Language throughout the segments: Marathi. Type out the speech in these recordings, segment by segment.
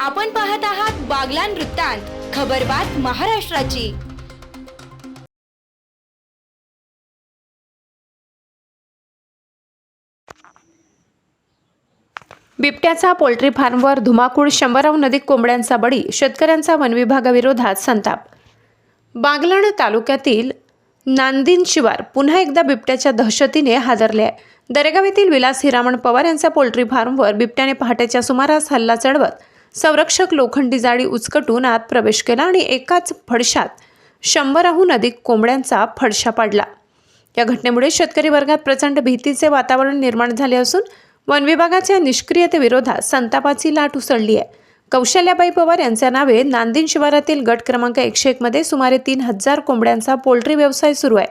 आपण पाहत आहात बागलान वृत्तांत खबरबात महाराष्ट्राची. बिबट्याचा पोल्ट्री फार्मवर धुमाकूळ शंभराव नदीत कोंबड्यांचा बळी शेतकऱ्यांचा वनविभागाविरोधात संताप. बागलाण तालुक्यातील नांदिन शिवार पुन्हा एकदा बिबट्याच्या दहशतीने हादरले आहे. दरेगाव येथील विलास हिरामण पवार यांचा पोल्ट्री फार्मवर बिबट्याने पहाटेच्या सुमारास हल्ला चढवत संरक्षक लोखंडी जाळी उचकटून आत प्रवेश केला आणि एकाच फडशात शंभराहून अधिक कोंबड्यांचा फडशा पाडला. या घटनेमुळे शेतकरी वर्गात प्रचंड भीतीचे वातावरण निर्माण झाले असून वन विभागाच्या निष्क्रियतेविरोधात संतापाची लाट उसळली आहे. कौशल्याबाई पवार यांच्या नावे नांदिन शिवारातील गट क्रमांक एकशे एकमध्ये सुमारे तीन हजार कोंबड्यांचा पोल्ट्री व्यवसाय सुरू आहे.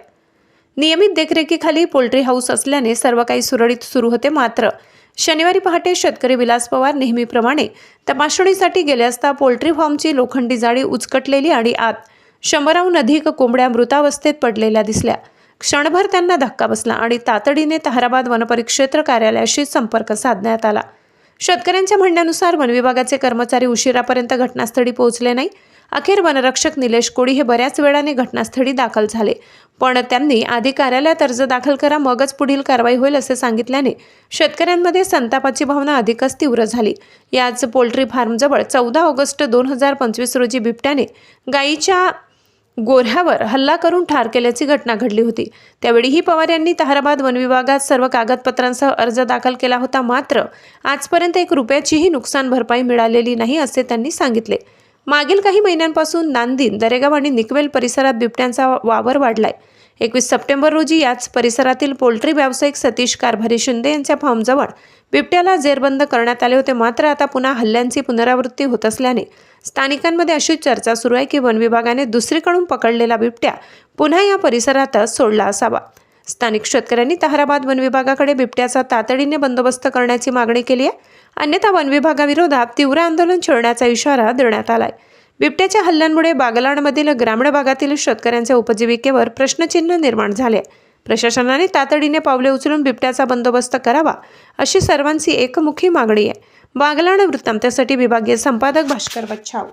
नियमित देखरेखीखाली पोल्ट्री हाऊस असल्याने सर्व काही सुरळीत सुरू होते मात्र शनिवारी पहाटे शेतकरी विलास पवार नेहमीप्रमाणे तपासणीसाठी गेले असता पोल्ट्री फार्मची लोखंडी जाळी उचकटलेली आणि आत शंभराहून अधिक कोंबड्या मृतावस्थेत पडलेल्या दिसल्या. क्षणभर त्यांना धक्का बसला आणि तातडीने ताहराबाद वनपरिक्षेत्र कार्यालयाशी संपर्क साधण्यात आला. शेतकऱ्यांच्या म्हणण्यानुसार वनविभागाचे कर्मचारी उशिरापर्यंत घटनास्थळी पोहोचले नाही. अखेर वनरक्षक निलेश कोळी हे बऱ्याच वेळाने घटनास्थळी दाखल झाले. पण त्यांनी आधी कार्यालयात अर्ज दाखल करा मगच पुढील कारवाई होईल असे सांगितल्याने शेतकऱ्यांमध्ये संतापाची भावना अधिकच तीव्र झाली. याच पोल्ट्री फार्मजवळ चौदा ऑगस्ट दोन हजार पंचवीस रोजी बिबट्याने गायीच्या गोऱ्ह्यावर हल्ला करून ठार केल्याची घटना घडली होती. त्यावेळीही पवार यांनी ताहराबाद वनविभागात सर्व कागदपत्रांसह अर्ज दाखल केला होता मात्र आजपर्यंत एक रुपयाचीही नुकसान भरपाई मिळालेली नाही असे त्यांनी सांगितले. मागील काही महिन्यांपासून नांदीन दरेगाव आणि निकवेल परिसरात बिबट्यांचा वावर वाढलाय. एकवीस सप्टेंबर रोजी याच परिसरातील पोल्ट्री व्यावसायिक सतीश कारभारी शिंदे यांच्या फॉर्मजवळ बिबट्याला जेरबंद करण्यात आले होते. मात्र आता पुन्हा हल्ल्यांची पुनरावृत्ती होत असल्याने स्थानिकांमध्ये अशी चर्चा सुरू आहे की वन विभागाने दुसरीकडून पकडलेला बिबट्या पुन्हा या परिसरातच सोडला असावा. स्थानिक शेतकऱ्यांनी ताहराबाद वन विभागाकडे बिबट्याचा तातडीने बंदोबस्त करण्याची मागणी केली आहे. अन्यथा वन विभागाविरोधात तीव्र आंदोलन छेडण्याचा इशारा देण्यात आलाय. बिबट्याच्या हल्ल्यांमुळे बागलाणमधील ग्रामीण भागातील शेतकऱ्यांच्या उपजीविकेवर प्रश्नचिन्ह निर्माण झाले. आहे. प्रशासनाने तातडीने पावले उचलून बिबट्याचा बंदोबस्त करावा अशी सर्वांची एकमुखी मागणी आहे. बागलाण वृत्तांतासाठी विभागीय संपादक भास्कर बच्छाव.